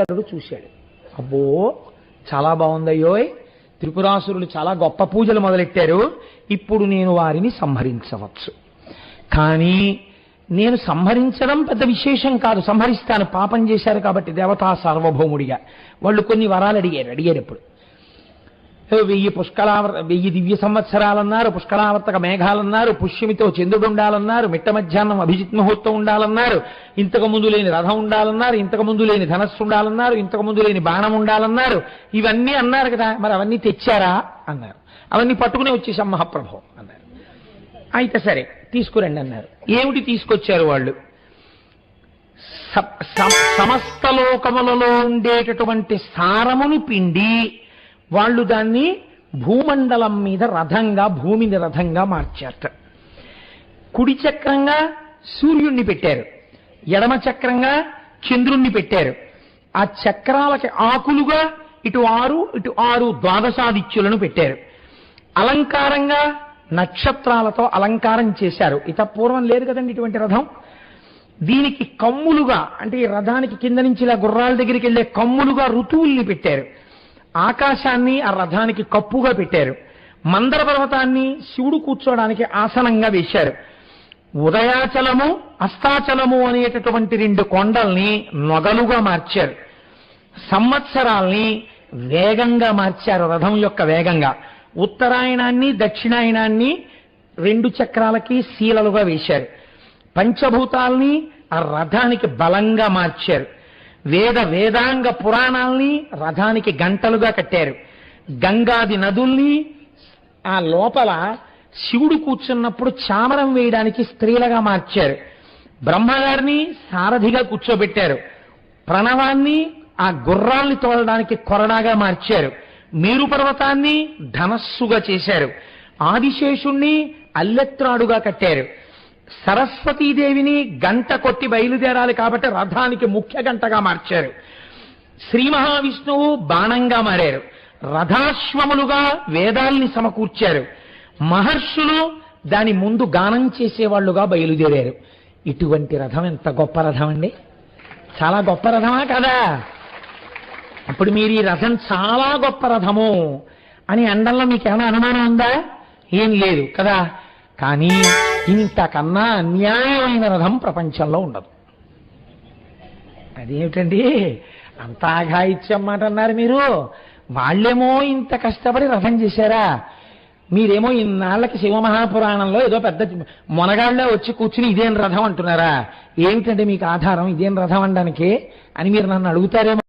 అతడు చూశాడు. అబ్బో చాలా బాగుందయ్యోయ్. త్రిపురాసురులు చాలా గొప్ప పూజలు మొదలెట్టారు. ఇప్పుడు నేను వారిని సంహరించవచ్చు. కానీ నేను సంహరించడం పెద్ద విశేషం కాదు. సంహరిస్తాను. పాపం చేశారు కాబట్టి దేవతా సార్వభౌముడిగా. వాళ్ళు కొన్ని వరాలు అడిగారు. అడిగారు వెయ్యి పుష్కలావర్ వెయ్యి దివ్య సంవత్సరాలన్నారు పుష్కలావర్తక మేఘాలన్నారు పుష్యమితో చంద్రుడు ఉండాలన్నారు మిట్ట మధ్యాహ్నం అభిజిత్ ముహూర్తం ఉండాలన్నారు ఇంతకు ముందు లేని రథం ఉండాలన్నారు ఇంతకు ముందు లేని ధనస్సు ఉండాలన్నారు ఇంతకు ముందు లేని బాణం ఉండాలన్నారు ఇవన్నీ అన్నారు కదా మరి అవన్నీ తెచ్చారా? అన్నారు. అవన్నీ పట్టుకుని వచ్చేసాం మహాప్రభు అన్నారు. అయితే సరే తీసుకురండి అన్నారు. ఏమిటి తీసుకొచ్చారు వాళ్ళు? సమస్త లోకములలో ఉండేటటువంటి సారమును పిండి వాళ్ళు దాన్ని భూమండలం మీద రథంగా భూమిని రథంగా మార్చారట. కుడి చక్రంగా సూర్యుణ్ణి పెట్టారు. ఎడమ చక్రంగా చంద్రుణ్ణి పెట్టారు. ఆ చక్రాలకి ఆకులుగా ఇటు ఆరు ఇటు ఆరు ద్వాదశాదిత్యులను పెట్టారు. అలంకారంగా నక్షత్రాలతో అలంకారం చేశారు. ఇత పూర్వం లేదు కదండి ఇటువంటి రథం? దీనికి కమ్ములుగా అంటే ఈ రథానికి కింద నుంచి ఇలా గుర్రాల దగ్గరికి వెళ్ళే కమ్ములుగా ఋతువుల్ని పెట్టారు. ఆకాశాన్ని ఆ రథానికి కప్పుగా పెట్టారు. మందర పర్వతాన్ని శివుడు కూర్చోడానికి ఆసనంగా వేశారు. ఉదయాచలము అస్తాచలము అనేటటువంటి రెండు కొండల్ని నొగలుగా మార్చారు. సంవత్సరాల్ని వేగంగా మార్చారు రథం యొక్క వేగంగా. ఉత్తరాయణాన్ని దక్షిణాయనాన్ని రెండు చక్రాలకి శీలలుగా వేశారు. పంచభూతాల్ని ఆ రథానికి బలంగా మార్చారు. వేద వేదాంగ పురాణాల్ని రథానికి గంటలుగా కట్టారు. గంగాది నదుల్ని ఆ లోపల శివుడు కూర్చున్నప్పుడు చామరం వేయడానికి స్త్రీలుగా మార్చారు. బ్రహ్మగారిని సారథిగా కూర్చోబెట్టారు. ప్రణవాన్ని ఆ గుర్రాల్ని తోలడానికి కొరడాగా మార్చారు. మేరు పర్వతాన్ని ధనస్సుగా చేశారు. ఆదిశేషుణ్ణి అల్లెత్రాడుగా కట్టారు. సరస్వతీదేవిని గంట కొట్టి బయలుదేరాలి కాబట్టి రథానికి ముఖ్య గంటగా మార్చారు. శ్రీ మహావిష్ణువు బాణంగా మారారు. రథాశ్వములుగా వేదాల్ని సమకూర్చారు. మహర్షులు దాని ముందు గానం చేసేవాళ్ళుగా బయలుదేరారు. ఇటువంటి రథం ఎంత గొప్ప రథం అండి? చాలా గొప్ప రథమా కదా? అప్పుడు మీరు ఈ రథం చాలా గొప్ప రథము అని అండంలో మీకు ఏమైనా అనుమానం ఉందా? ఏం లేదు కదా? కానీ ఇంతకన్నా అన్యాయమైన రథం ప్రపంచంలో ఉండదు. అదేమిటండి? అంత ఆఘాయిత్యం మాట అన్నారు మీరు. వాళ్ళేమో ఇంత కష్టపడి రథం చేశారా? మీరేమో ఇన్నాళ్ళకి శివమహాపురాణంలో ఏదో పెద్ద మొనగాళ్ళే వచ్చి కూర్చుని ఇదేం రథం అంటున్నారా? ఏమిటండి మీకు ఆధారం? ఇదేం రథం అనడానికి అని మీరు నన్ను అడుగుతారేమో.